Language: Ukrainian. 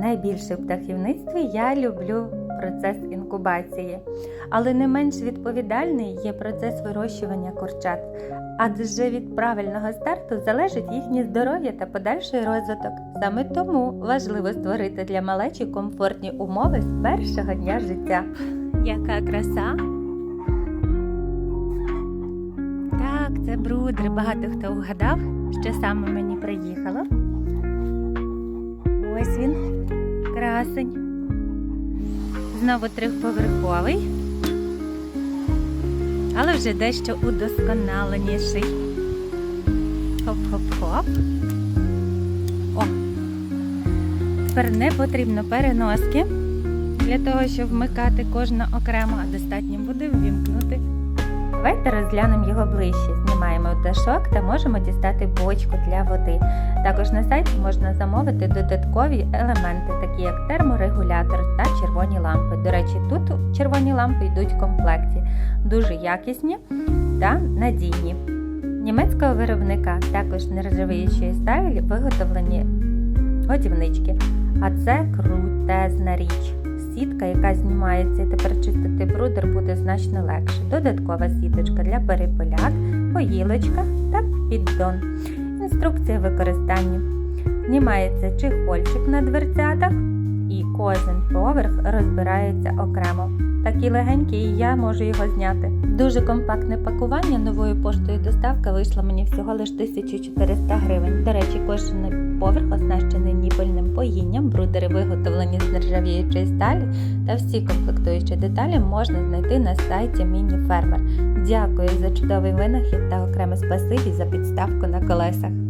Найбільше в птахівництві я люблю процес інкубації, але не менш відповідальний є процес вирощування курчат, адже від правильного старту залежить їхнє здоров'я та подальший розвиток. Саме тому важливо створити для малечі комфортні умови з першого дня життя. Яка краса! Так, це брудер. Багато хто вгадав, що саме мені приїхало. Красень. Знову трьохповерховий, але вже дещо удосконаленіший. Хоп-хоп-хоп. О! Тепер не потрібно переноски для того, щоб вмикати кожну окремо, а достатньо буде ввімкнути. Давайте розглянемо його ближче. Знімаємо пташок та можемо дістати бочку для води. Також на сайті можна замовити додаткові елементи, такі як терморегулятор та червоні лампи. До речі, тут червоні лампи йдуть в комплекті, дуже якісні та надійні. Німецького виробника також нержавіючої сталі виготовлені годівнички, а це крутезна річ. Сітка, яка знімається, і тепер чистити брудер буде значно легше. Додаткова сіточка для перепелят, поїлочка та піддон. Інструкція використання. Знімається чехольчик на дверцятах, і кожен поверх розбирається окремо. Такий легенький, і я можу його зняти. Дуже компактне пакування новою поштою доставка вийшла мені всього лише 1400 гривень. До речі, кожен поверх оснащений ніпольним поїнням, брудери виготовлені з нержавіючої сталі та всі комплектуючі деталі можна знайти на сайті Міні Фермер. Дякую за чудовий винахід та окреме спасибі за підставку на колесах.